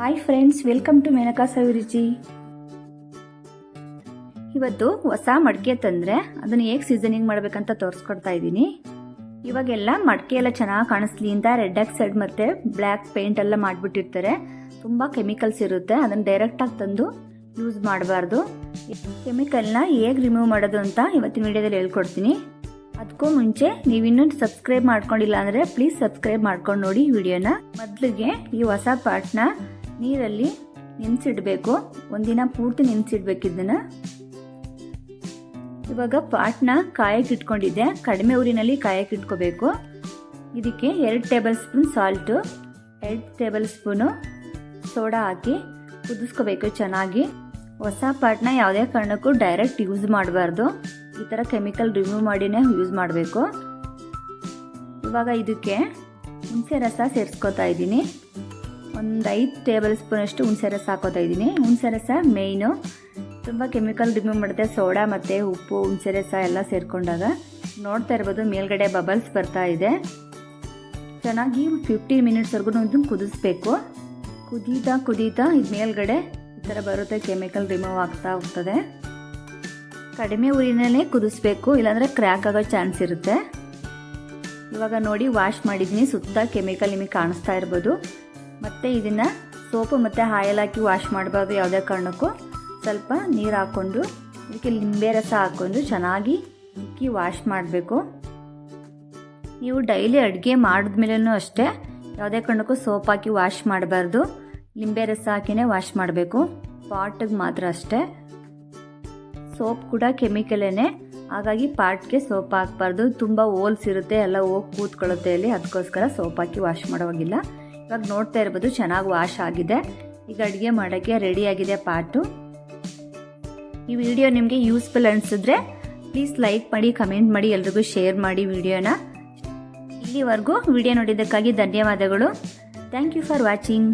Hi friends welcome to Menaka Saviruchi ಇವತ್ತು ಹೊಸ ಮಡಿಕೆ ತಂದರೆ ಅದನ್ನು ಹೇಗೆ ಸೀಸನಿಂಗ್ ಮಾಡಬೇಕಂತ ತೋರಿಸ್ಕೊಡ್ತಾ ಇದ್ದೀನಿ. ಇವಾಗೆಲ್ಲ ಮಡಿಕೆ ಎಲ್ಲ ಚೆನ್ನಾಗಿ ಕಾಣಿಸ್ಲಿ ಅಂತ ರೆಡ್ ಆಕ್ಸೈಡ್ ಮತ್ತು ಬ್ಲ್ಯಾಕ್ ಪೇಂಟ್ ಎಲ್ಲ ಮಾಡಿಬಿಟ್ಟಿರ್ತಾರೆ. ತುಂಬ ಕೆಮಿಕಲ್ಸ್ ಇರುತ್ತೆ, ಅದನ್ನು ಡೈರೆಕ್ಟಾಗಿ ತಂದು ಯೂಸ್ ಮಾಡಬಾರ್ದು. ಕೆಮಿಕಲ್ನ ಹೇಗೆ ರಿಮೂವ್ ಮಾಡೋದು ಅಂತ ಇವತ್ತಿನ ವಿಡಿಯೋದಲ್ಲಿ ಹೇಳ್ಕೊಡ್ತೀನಿ. ಅದಕ್ಕೂ ಮುಂಚೆ ನೀವು ಇನ್ನೂ ಸಬ್ಸ್ಕ್ರೈಬ್ ಮಾಡ್ಕೊಂಡಿಲ್ಲ ಅಂದರೆ ಪ್ಲೀಸ್ ಸಬ್ಸ್ಕ್ರೈಬ್ ಮಾಡ್ಕೊಂಡು ನೋಡಿ ವಿಡಿಯೋನ. ಮೊದಲಿಗೆ ಈ ಹೊಸ ಪಾಟ್ನ ನೀರಲ್ಲಿ ನೆನೆಸಿಡಬೇಕು. ಒಂದಿನ ಪೂರ್ತಿ ನೆನೆಸಿಡ್ಬೇಕು ಇದನ್ನು. ಇವಾಗ ಪಾಟ್ನ ಕಾಯಕ್ಕೆ ಇಟ್ಕೊಂಡಿದ್ದೆ. ಕಡಿಮೆ ಊರಿನಲ್ಲಿ ಕಾಯಕ್ಕೆ ಇಟ್ಕೋಬೇಕು. ಇದಕ್ಕೆ ಎರಡು ಟೇಬಲ್ ಸ್ಪೂನ್ ಸಾಲ್ಟು, ಎರಡು ಟೇಬಲ್ ಸ್ಪೂನು ಸೋಡಾ ಹಾಕಿ ಕುದಿಸ್ಕೋಬೇಕು ಚೆನ್ನಾಗಿ. ಹೊಸ ಪಾಟ್ನ ಯಾವುದೇ ಕಾರಣಕ್ಕೂ ಡೈರೆಕ್ಟ್ ಯೂಸ್ ಮಾಡಬಾರ್ದು. ಈ ಥರ ಕೆಮಿಕಲ್ ರಿಮೂವ್ ಮಾಡಿನೇ ಯೂಸ್ ಮಾಡಬೇಕು. ಇವಾಗ ಇದಕ್ಕೆ ಹುಣಸೆ ರಸ ಸೇರಿಸ್ಕೋತಾ ಇದ್ದೀನಿ. ಒಂದು ಐದು ಟೇಬಲ್ ಸ್ಪೂನಷ್ಟು ಹುಣಸೆ ರಸ ಹಾಕೋತಾ ಇದ್ದೀನಿ. ಹುಣಸೆ ರಸ ಮೇಯ್ನು ತುಂಬ ಕೆಮಿಕಲ್ ರಿಮೂವ್ ಮಾಡುತ್ತೆ ಸೋಡಾ ಮತ್ತು ಉಪ್ಪು, ಹುಣಸೆ ರಸ ಎಲ್ಲ ಸೇರಿಕೊಂಡಾಗ ನೋಡ್ತಾ ಇರ್ಬೋದು ಮೇಲ್ಗಡೆ ಬಬಲ್ಸ್ ಬರ್ತಾ ಇದೆ. ಚೆನ್ನಾಗಿ ಫಿಫ್ಟೀನ್ ಮಿನಿಟ್ಸ್ವರೆಗೂ ಇದನ್ನು ಕುದಿಸ್ಬೇಕು. ಕುದೀತಾ ಕುದೀತಾ ಇದು ಮೇಲ್ಗಡೆ ಈ ಥರ ಬರುತ್ತೆ ಕೆಮಿಕಲ್ ರಿಮೂವ್ ಆಗ್ತಾ ಹೋಗ್ತದೆ. ಕಡಿಮೆ ಊರಿನಲ್ಲೇ ಕುದಿಸ್ಬೇಕು, ಇಲ್ಲಾಂದರೆ ಕ್ರ್ಯಾಕ್ ಆಗೋ ಚಾನ್ಸ್ ಇರುತ್ತೆ. ಇವಾಗ ನೋಡಿ ವಾಶ್ ಮಾಡಿದ್ದೀನಿ ಸುತ್ತ ಕೆಮಿಕಲ್ ನಿಮಗೆ ಕಾಣಿಸ್ತಾ ಇರ್ಬೋದು. ಮತ್ತು ಇದನ್ನು ಸೋಪು ಮತ್ತು ಹಾಯಲ್ ವಾಶ್ ಮಾಡಬಾರ್ದು ಯಾವುದೇ ಕಾರಣಕ್ಕೂ. ಸ್ವಲ್ಪ ನೀರು ಹಾಕ್ಕೊಂಡು, ಇದಕ್ಕೆ ಲಿಂಬೆ ರಸ ಹಾಕ್ಕೊಂಡು ಚೆನ್ನಾಗಿ ಇಕ್ಕಿ ವಾಶ್ ಮಾಡಬೇಕು. ನೀವು ಡೈಲಿ ಅಡುಗೆ ಮಾಡಿದ್ಮೇಲೂ ಅಷ್ಟೇ ಯಾವುದೇ ಕಾರಣಕ್ಕೂ ಸೋಪ್ ಹಾಕಿ ವಾಶ್ ಮಾಡಬಾರ್ದು. ಲಿಂಬೆ ರಸ ಹಾಕಿನೇ ವಾಶ್ ಮಾಡಬೇಕು. ಪಾಟಿಗೆ ಮಾತ್ರ ಅಷ್ಟೇ. ಸೋಪ್ ಕೂಡ ಕೆಮಿಕಲೇನೆ. ಹಾಗಾಗಿ ಪಾಟ್ಗೆ ಸೋಪ್ ಹಾಕಬಾರ್ದು. ತುಂಬ ಹೋಲ್ಸ್ ಇರುತ್ತೆ, ಎಲ್ಲ ಹೋಗಿ ಕೂತ್ಕೊಳ್ಳುತ್ತೆ ಅಲ್ಲಿ. ಅದಕ್ಕೋಸ್ಕರ ಸೋಪ್ ಹಾಕಿ ವಾಶ್ ಮಾಡೋವಾಗಿಲ್ಲ. ಇವಾಗ ನೋಡ್ತಾ ಇರ್ಬೋದು, ಚೆನ್ನಾಗಿ ವಾಶ್ ಆಗಿದೆ. ಈಗ ಅಡುಗೆ ಮಾಡೋಕ್ಕೆ ರೆಡಿಯಾಗಿದೆ ಪಾಟು ಈ ವಿಡಿಯೋ ನಿಮಗೆ ಯೂಸ್ಫುಲ್ ಅನಿಸಿದ್ರೆ ಪ್ಲೀಸ್ ಲೈಕ್ ಮಾಡಿ ಕಮೆಂಟ್ ಮಾಡಿ, ಎಲ್ರಿಗೂ ಶೇರ್ ಮಾಡಿ ವಿಡಿಯೋನ ಇಲ್ಲಿವರೆಗೂ ವಿಡಿಯೋ ನೋಡಿದ್ದಕ್ಕಾಗಿ ಧನ್ಯವಾದಗಳು. Thank you for watching